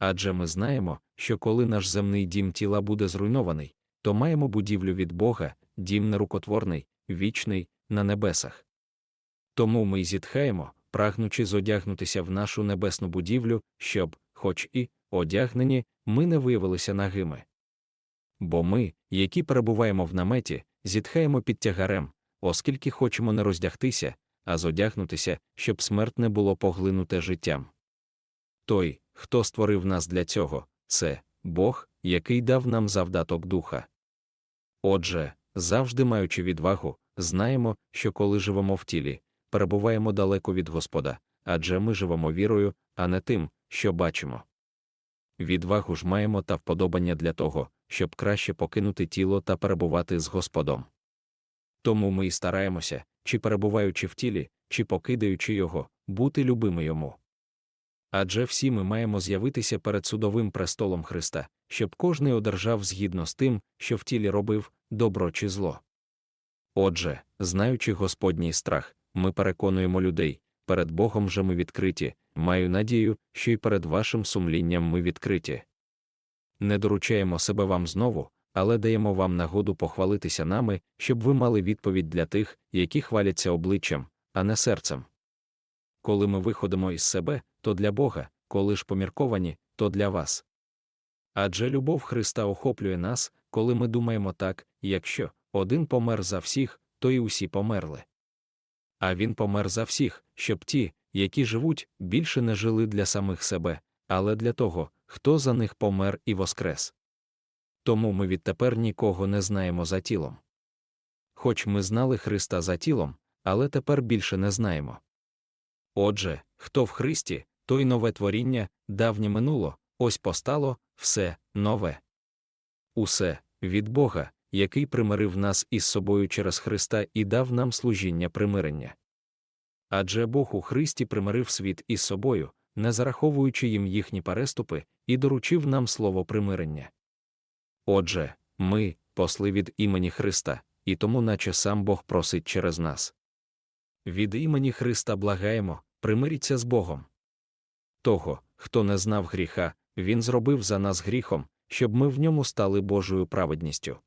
Адже ми знаємо, що коли наш земний дім тіла буде зруйнований, то маємо будівлю від Бога, дім нерукотворний, вічний, на небесах. Тому ми й зітхаємо, прагнучи зодягнутися в нашу небесну будівлю, щоб, хоч і, одягнені, ми не виявилися нагими. Бо ми, які перебуваємо в наметі, зітхаємо під тягарем, оскільки хочемо не роздягтися, а зодягнутися, щоб смерть не було поглинуте життям. Той, хто створив нас для цього, це Бог, який дав нам завдаток духа. Отже, завжди маючи відвагу, знаємо, що коли живемо в тілі, перебуваємо далеко від Господа, адже ми живемо вірою, а не тим, що бачимо. Відвагу ж маємо та вподобання для того, щоб краще покинути тіло та перебувати з Господом. Тому ми й стараємося, чи перебуваючи в тілі, чи покидаючи його, бути любими йому. Адже всі ми маємо з'явитися перед судовим престолом Христа, щоб кожний одержав згідно з тим, що в тілі робив, добро чи зло. Отже, знаючи Господній страх, ми переконуємо людей, перед Богом же ми відкриті, маю надію, що й перед вашим сумлінням ми відкриті. Не доручаємо себе вам знову, але даємо вам нагоду похвалитися нами, щоб ви мали відповідь для тих, які хваляться обличчям, а не серцем. Коли ми виходимо із себе, то для Бога, коли ж помірковані, то для вас. Адже любов Христа охоплює нас, коли ми думаємо так, якщо один помер за всіх, то й усі померли. А він помер за всіх, щоб ті, які живуть, більше не жили для самих себе, але для того, хто за них помер і воскрес. Тому ми відтепер нікого не знаємо за тілом. Хоч ми знали Христа за тілом, але тепер більше не знаємо. Отже, хто в Христі, той нове творіння, давнє минуло, ось постало все нове. Усе від Бога, який примирив нас із собою через Христа і дав нам служіння примирення. Адже Бог у Христі примирив світ із собою, не зараховуючи їм їхні переступи, і доручив нам слово примирення. Отже, ми, посли від імені Христа, і тому, наче сам Бог просить через нас. Від імені Христа благаємо, примиріться з Богом. Того, хто не знав гріха, Він зробив за нас гріхом, щоб ми в ньому стали Божою праведністю.